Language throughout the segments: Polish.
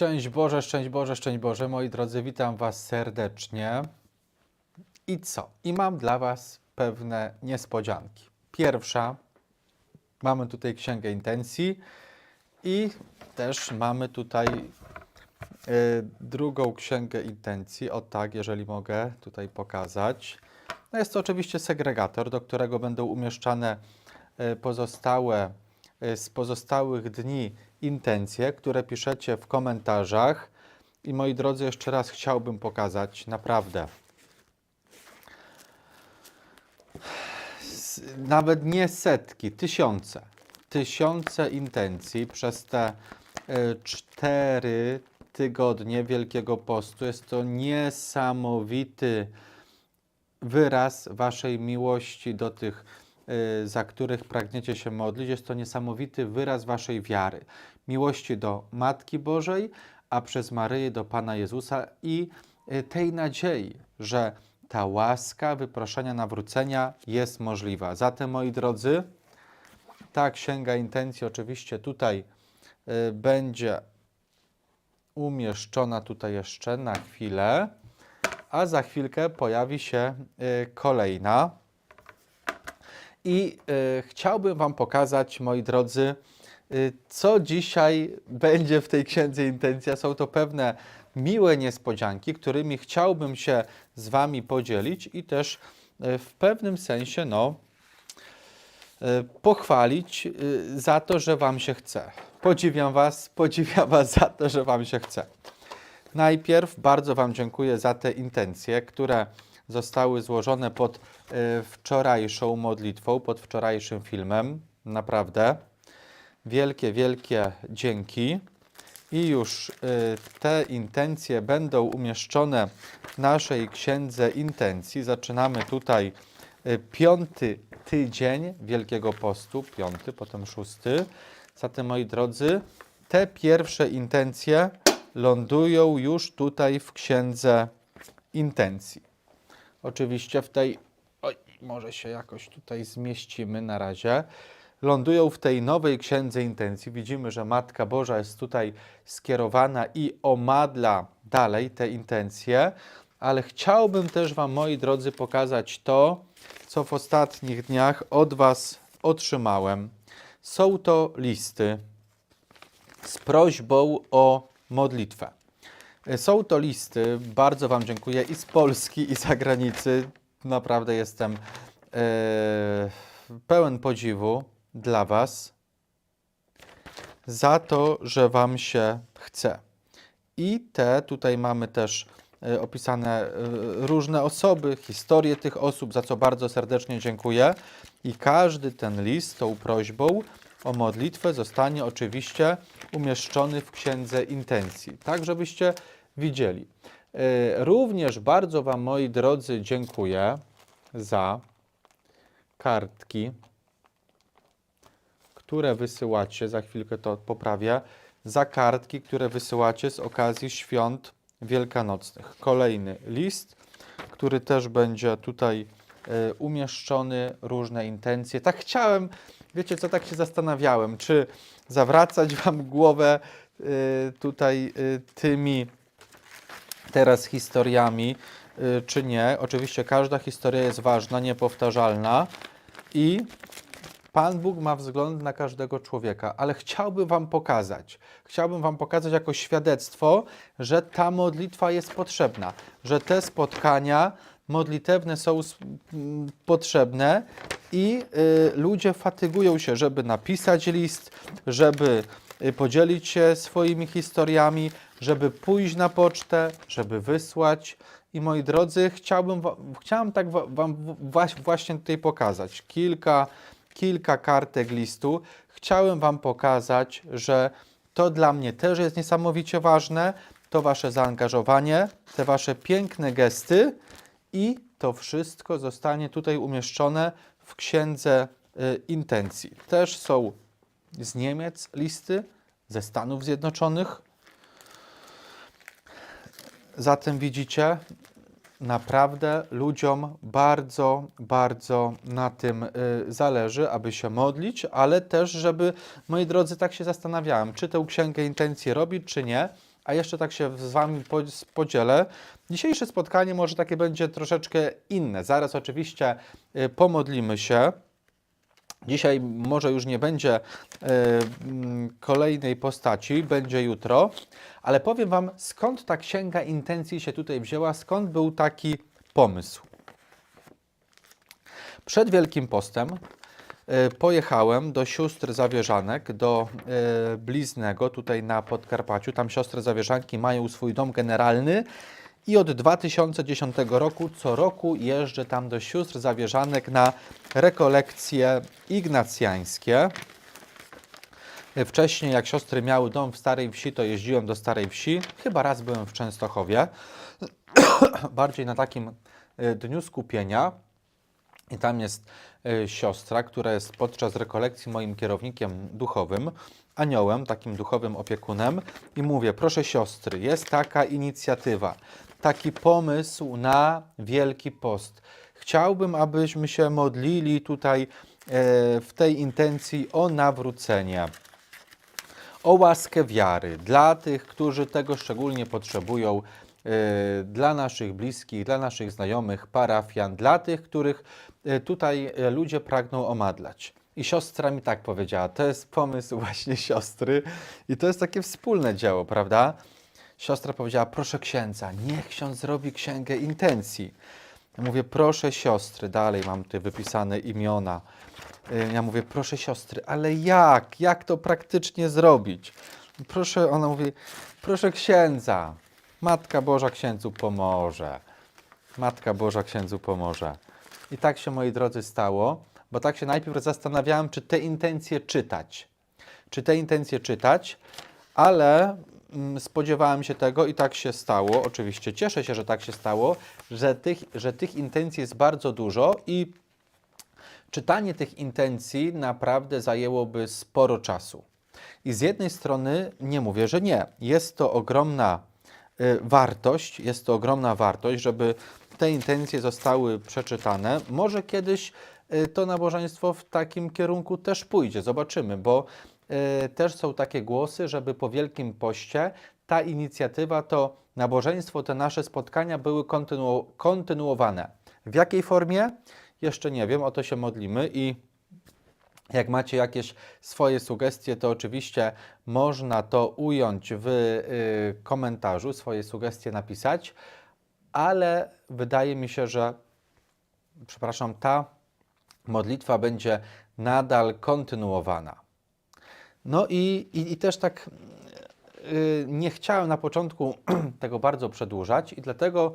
Szczęść Boże, szczęść Boże, szczęść Boże, moi drodzy, witam Was serdecznie. I co? I mam dla Was pewne niespodzianki. Pierwsza, mamy tutaj Księgę Intencji i też mamy tutaj y, drugą Księgę Intencji. O tak, jeżeli mogę tutaj pokazać. No jest to oczywiście segregator, do którego będą umieszczane y, pozostałe y, z pozostałych dni intencje, które piszecie w komentarzach. I moi drodzy, jeszcze raz chciałbym pokazać naprawdę. Nawet nie setki, tysiące. Tysiące intencji przez te y, cztery tygodnie Wielkiego Postu. Jest to niesamowity wyraz Waszej miłości do tych, y, za których pragniecie się modlić. Jest to niesamowity wyraz Waszej wiary, miłości do Matki Bożej, a przez Maryję do Pana Jezusa i y, tej nadziei, że ta łaska wyproszenia nawrócenia jest możliwa. Zatem, moi drodzy, ta księga intencji oczywiście tutaj y, będzie umieszczona tutaj jeszcze na chwilę a za chwilkę pojawi się y, kolejna. I y, chciałbym Wam pokazać, moi drodzy, y, co dzisiaj będzie w tej księdze intencja. Są to pewne miłe niespodzianki, którymi chciałbym się z Wami podzielić i też y, w pewnym sensie, no, y, pochwalić y, za to, że Wam się chce. Podziwiam Was, podziwiam Was za to, że Wam się chce. Najpierw bardzo Wam dziękuję za te intencje, które zostały złożone pod wczorajszą modlitwą, pod wczorajszym filmem. Naprawdę. Wielkie, wielkie dzięki. I już y, te intencje będą umieszczone w naszej księdze intencji. Zaczynamy tutaj y, piąty tydzień Wielkiego Postu, piąty, potem szósty. Zatem, moi drodzy, te pierwsze intencje lądują już tutaj w księdze intencji. Oczywiście w tej, oj, może się jakoś tutaj zmieścimy na razie. Lądują w tej nowej księdze intencji. Widzimy, że Matka Boża jest tutaj skierowana i omadla dalej te intencje, ale chciałbym też Wam, moi drodzy, pokazać to, co w ostatnich dniach od Was otrzymałem. Są to listy z prośbą o modlitwę. Są to listy, bardzo Wam dziękuję i z Polski, i z zagranicy. Naprawdę jestem e, pełen podziwu dla Was za to, że Wam się chce. I te tutaj mamy też e, opisane e, różne osoby, historie tych osób, za co bardzo serdecznie dziękuję. I każdy ten list tą prośbą o modlitwę zostanie oczywiście umieszczony w księdze intencji, tak żebyście widzieli. E, Również bardzo Wam, moi drodzy, dziękuję za kartki, które wysyłacie, za chwilkę to poprawię, za kartki, które wysyłacie z okazji świąt wielkanocnych. Kolejny list, który też będzie tutaj e, umieszczony, różne intencje. Tak chciałem, wiecie co, tak się zastanawiałem, czy zawracać Wam głowę e, tutaj e, tymi teraz historiami, y, czy nie. Oczywiście każda historia jest ważna, niepowtarzalna i Pan Bóg ma wzgląd na każdego człowieka, ale chciałbym Wam pokazać, chciałbym Wam pokazać jako świadectwo, że ta modlitwa jest potrzebna, że te spotkania modlitewne są potrzebne i y, ludzie fatygują się, żeby napisać list, żeby y, podzielić się swoimi historiami, żeby pójść na pocztę, żeby wysłać. I moi drodzy, chciałbym, chciałam tak wa- Wam właśnie tutaj pokazać kilka, kilka kartek listu. Chciałem Wam pokazać, że to dla mnie też jest niesamowicie ważne, to Wasze zaangażowanie, te Wasze piękne gesty i to wszystko zostanie tutaj umieszczone w księdze y, intencji. Też są z Niemiec listy, ze Stanów Zjednoczonych. Zatem widzicie, naprawdę ludziom bardzo, bardzo na tym y, zależy, aby się modlić, ale też, żeby, moi drodzy, tak się zastanawiałem, czy tę księgę intencji robić, czy nie. A jeszcze tak się z Wami po- podzielę. Dzisiejsze spotkanie może takie będzie troszeczkę inne. Zaraz oczywiście y, pomodlimy się. Dzisiaj może już nie będzie e, mm, kolejnej postaci, będzie jutro, ale powiem Wam, skąd ta księga intencji się tutaj wzięła, skąd był taki pomysł. Przed Wielkim Postem e, pojechałem do sióstr Zawierzanek, do e, Bliznego, tutaj na Podkarpaciu. Tam siostry Zawierzanki mają swój dom generalny i od 2010 roku co roku jeżdżę tam do sióstr Zawierzanek na rekolekcje ignacjańskie. Wcześniej, jak siostry miały dom w Starej Wsi, to jeździłem do Starej Wsi. Chyba raz byłem w Częstochowie, bardziej na takim e, dniu skupienia. I tam jest e, siostra, która jest podczas rekolekcji moim kierownikiem duchowym, aniołem, takim duchowym opiekunem. I mówię, proszę siostry, jest taka inicjatywa, taki pomysł na Wielki Post. Chciałbym, abyśmy się modlili tutaj e, w tej intencji o nawrócenie o łaskę wiary dla tych, którzy tego szczególnie potrzebują, e, dla naszych bliskich, dla naszych znajomych, parafian, dla tych, których e, tutaj ludzie pragną omadlać. I siostra mi tak powiedziała, to jest pomysł właśnie siostry i to jest takie wspólne dzieło, prawda? Siostra powiedziała, proszę księdza, niech ksiądz zrobi księgę intencji. Ja mówię, proszę siostry, dalej mam tutaj wypisane imiona. Y, Ja mówię, proszę siostry, ale jak? Jak to praktycznie zrobić? Proszę, ona mówi, proszę księdza. Matka Boża księdzu pomoże. Matka Boża księdzu pomoże. I tak się, moi drodzy, stało, bo tak się najpierw zastanawiałem, czy te intencje czytać. Czy te intencje czytać, ale spodziewałem się tego i tak się stało. Oczywiście cieszę się, że tak się stało, że tych, że tych intencji jest bardzo dużo i czytanie tych intencji naprawdę zajęłoby sporo czasu. I z jednej strony nie mówię, że nie. Jest to ogromna y, wartość, jest to ogromna wartość, żeby te intencje zostały przeczytane. Może kiedyś y, to nabożeństwo w takim kierunku też pójdzie, zobaczymy, bo też są takie głosy, żeby po Wielkim Poście ta inicjatywa, to nabożeństwo, te nasze spotkania były kontynu- kontynuowane. W jakiej formie? Jeszcze nie wiem, o to się modlimy i jak macie jakieś swoje sugestie, to oczywiście można to ująć w y, komentarzu, swoje sugestie napisać, ale wydaje mi się, że, przepraszam, ta modlitwa będzie nadal kontynuowana. No i, i, i też tak y, nie chciałem na początku tego bardzo przedłużać i dlatego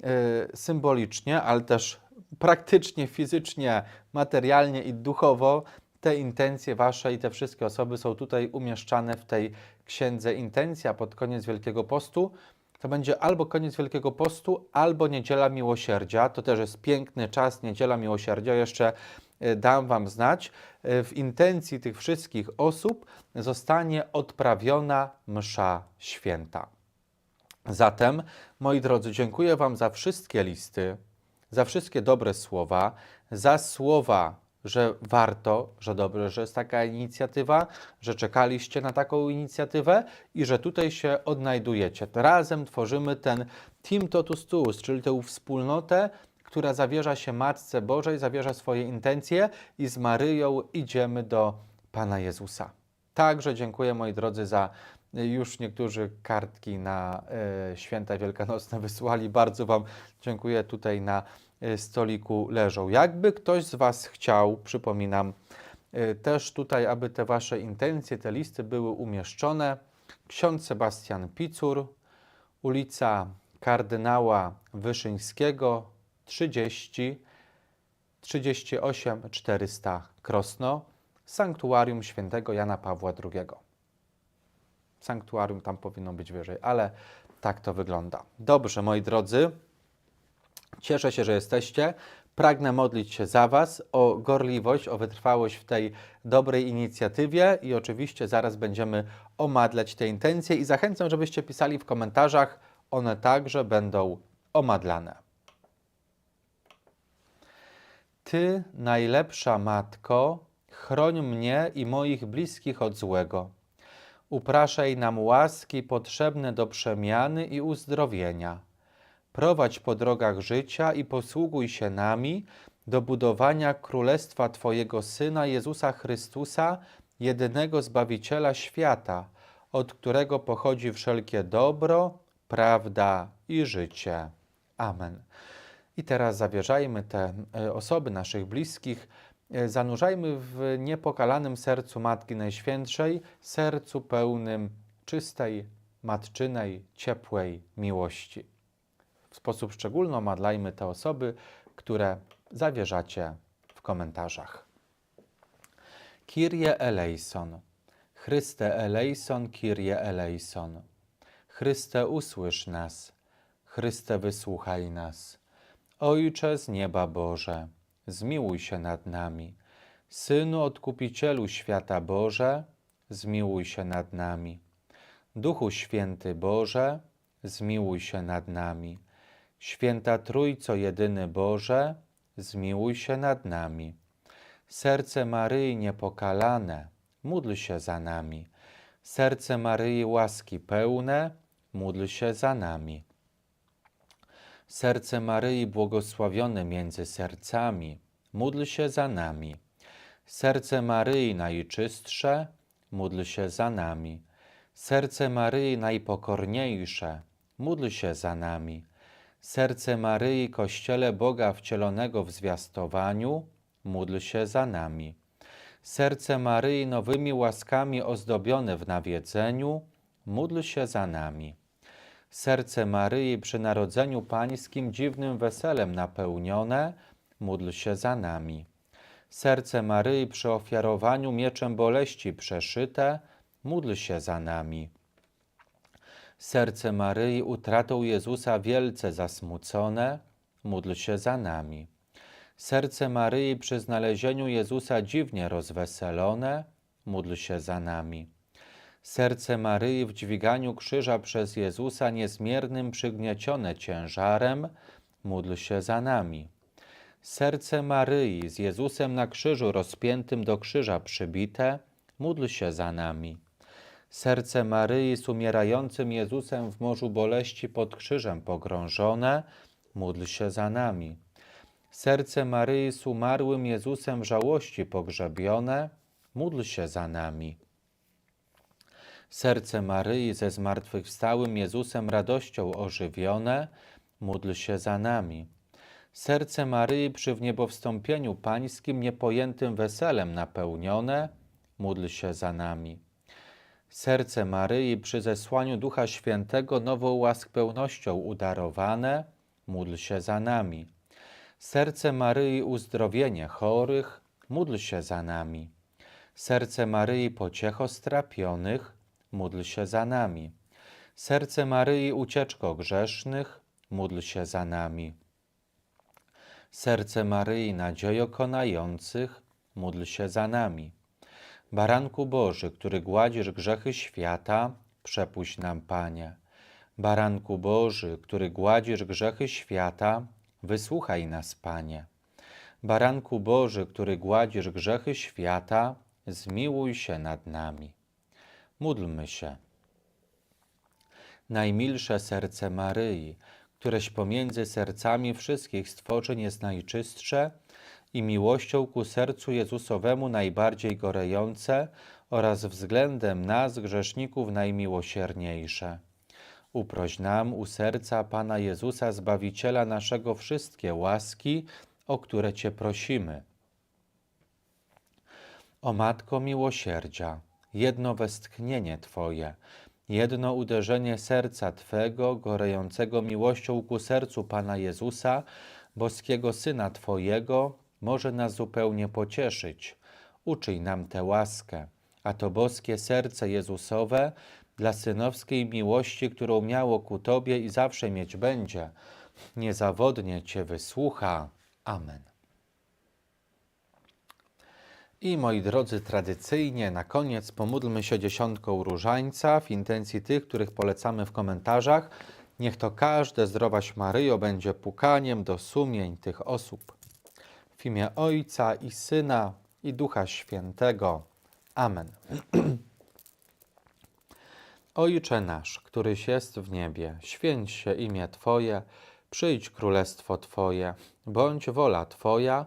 y, symbolicznie, ale też praktycznie, fizycznie, materialnie i duchowo te intencje wasze i te wszystkie osoby są tutaj umieszczane w tej księdze intencja pod koniec Wielkiego Postu. To będzie albo koniec Wielkiego Postu, albo Niedziela Miłosierdzia. To też jest piękny czas, Niedziela Miłosierdzia. Jeszcze dam Wam znać. E, W intencji tych wszystkich osób zostanie odprawiona msza święta. Zatem, moi drodzy, dziękuję Wam za wszystkie listy, za wszystkie dobre słowa, za słowa, że warto, że dobrze, że jest taka inicjatywa, że czekaliście na taką inicjatywę i że tutaj się odnajdujecie. Razem tworzymy ten Team Totus Tuus, czyli tę wspólnotę, która zawierza się Matce Bożej, zawierza swoje intencje i z Maryją idziemy do Pana Jezusa. Także dziękuję moi drodzy za już niektórzy kartki na e, święta wielkanocne wysłali. Bardzo Wam dziękuję. Tutaj na e, stoliku leżą. Jakby ktoś z Was chciał, przypominam, e, też tutaj, aby te Wasze intencje, te listy były umieszczone. Ksiądz Sebastian Picur, ulica Kardynała Wyszyńskiego 30 38 400 Krosno, Sanktuarium Świętego Jana Pawła II. Sanktuarium tam powinno być wyżej, ale tak to wygląda. Dobrze, moi drodzy, cieszę się, że jesteście. Pragnę modlić się za Was o gorliwość, o wytrwałość w tej dobrej inicjatywie i oczywiście zaraz będziemy omadlać te intencje i zachęcam, żebyście pisali w komentarzach, one także będą omadlane. Ty, najlepsza Matko, chroń mnie i moich bliskich od złego. Upraszaj nam łaski potrzebne do przemiany i uzdrowienia. Prowadź po drogach życia i posługuj się nami do budowania Królestwa Twojego Syna Jezusa Chrystusa, jedynego Zbawiciela świata, od którego pochodzi wszelkie dobro, prawda i życie. Amen. I teraz zawierzajmy te e, osoby naszych bliskich, e, zanurzajmy w niepokalanym sercu Matki Najświętszej, sercu pełnym czystej, matczynej, ciepłej miłości. W sposób szczególny omadlajmy te osoby, które zawierzacie w komentarzach. Kyrie eleison. Chryste eleison, Kyrie eleison. Chryste usłysz nas. Chryste wysłuchaj nas. Ojcze z nieba Boże, zmiłuj się nad nami. Synu Odkupicielu świata Boże, zmiłuj się nad nami. Duchu Święty Boże, zmiłuj się nad nami. Święta Trójco Jedyny Boże, zmiłuj się nad nami. Serce Maryi niepokalane, módl się za nami. Serce Maryi łaski pełne, módl się za nami. Serce Maryi błogosławione między sercami, módl się za nami. Serce Maryi najczystsze, módl się za nami. Serce Maryi najpokorniejsze, módl się za nami. Serce Maryi Kościele Boga wcielonego w zwiastowaniu, módl się za nami. Serce Maryi nowymi łaskami ozdobione w nawiedzeniu, módl się za nami. Serce Maryi przy Narodzeniu Pańskim dziwnym weselem napełnione, módl się za nami. Serce Maryi przy ofiarowaniu mieczem boleści przeszyte, módl się za nami. Serce Maryi utratą Jezusa wielce zasmucone, módl się za nami. Serce Maryi przy znalezieniu Jezusa dziwnie rozweselone, módl się za nami. Serce Maryi w dźwiganiu krzyża przez Jezusa niezmiernym przygniecione ciężarem, módl się za nami. Serce Maryi z Jezusem na krzyżu rozpiętym do krzyża przybite, módl się za nami. Serce Maryi z umierającym Jezusem w morzu boleści pod krzyżem pogrążone, módl się za nami. Serce Maryi z umarłym Jezusem w żałości pogrzebione, módl się za nami. Serce Maryi ze zmartwychwstałym Jezusem radością ożywione, módl się za nami. Serce Maryi przy wniebowstąpieniu Pańskim niepojętym weselem napełnione, módl się za nami. Serce Maryi przy zesłaniu Ducha Świętego nową łask pełnością udarowane, módl się za nami. Serce Maryi uzdrowienie chorych, módl się za nami. Serce Maryi pociecho strapionych, módl się za nami. Serce Maryi ucieczko grzesznych, módl się za nami. Serce Maryi nadziejo konających, módl się za nami. Baranku Boży, który gładzisz grzechy świata, przepuść nam, Panie. Baranku Boży, który gładzisz grzechy świata, wysłuchaj nas, Panie. Baranku Boży, który gładzisz grzechy świata, zmiłuj się nad nami. Módlmy się. Najmilsze serce Maryi, któreś pomiędzy sercami wszystkich stworzeń jest najczystsze i miłością ku sercu Jezusowemu najbardziej gorejące oraz względem nas, grzeszników, najmiłosierniejsze. Uproś nam u serca Pana Jezusa, Zbawiciela naszego wszystkie łaski, o które Cię prosimy. O Matko Miłosierdzia, jedno westchnienie Twoje, jedno uderzenie serca Twego, gorejącego miłością ku sercu Pana Jezusa, boskiego Syna Twojego, może nas zupełnie pocieszyć. Uczyj nam tę łaskę, a to boskie serce Jezusowe dla synowskiej miłości, którą miało ku Tobie i zawsze mieć będzie, niezawodnie Cię wysłucha. Amen. I moi drodzy, tradycyjnie na koniec pomódlmy się dziesiątką różańca w intencji tych, których polecamy w komentarzach. Niech to każde zdrowaś Maryjo będzie pukaniem do sumień tych osób. W imię Ojca i Syna i Ducha Świętego. Amen. Ojcze nasz, któryś jest w niebie, święć się imię Twoje, przyjdź królestwo Twoje, bądź wola Twoja,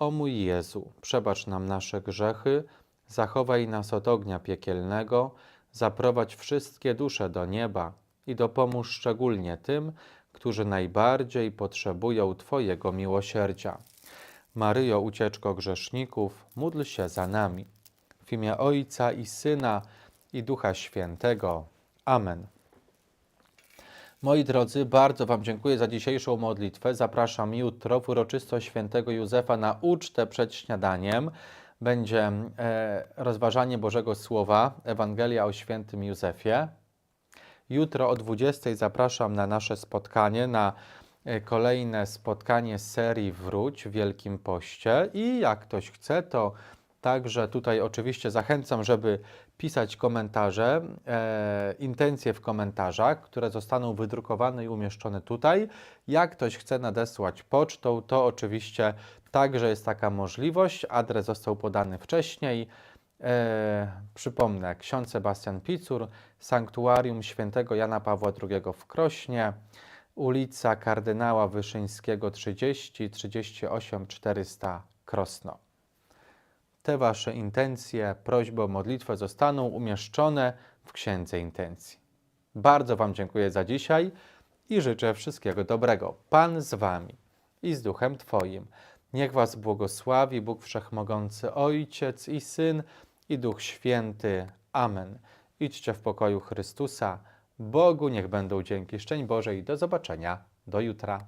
O mój Jezu, przebacz nam nasze grzechy, zachowaj nas od ognia piekielnego, zaprowadź wszystkie dusze do nieba i dopomóż szczególnie tym, którzy najbardziej potrzebują Twojego miłosierdzia. Maryjo, ucieczko grzeszników, módl się za nami. W imię Ojca i Syna i Ducha Świętego. Amen. Moi drodzy, bardzo Wam dziękuję za dzisiejszą modlitwę. Zapraszam jutro w uroczystość świętego Józefa na ucztę przed śniadaniem. Będzie e, rozważanie Bożego Słowa, Ewangelia o świętym Józefie. Jutro o 20 zapraszam na nasze spotkanie, na e, kolejne spotkanie serii Wróć w Wielkim Poście. I jak ktoś chce, to także tutaj oczywiście zachęcam, żeby pisać komentarze, e, intencje w komentarzach, które zostaną wydrukowane i umieszczone tutaj. Jak ktoś chce nadesłać pocztą, to oczywiście także jest taka możliwość. Adres został podany wcześniej. E, przypomnę, ksiądz Sebastian Picur, Sanktuarium Świętego Jana Pawła II w Krośnie, ulica Kardynała Wyszyńskiego 30 38 400 Krosno. Te Wasze intencje, prośby o modlitwę zostaną umieszczone w Księdze Intencji. Bardzo Wam dziękuję za dzisiaj i życzę wszystkiego dobrego. Pan z Wami i z Duchem Twoim. Niech Was błogosławi Bóg Wszechmogący, Ojciec i Syn i Duch Święty. Amen. Idźcie w pokoju Chrystusa. Bogu niech będą dzięki. Szczęść Boże i do zobaczenia. Do jutra.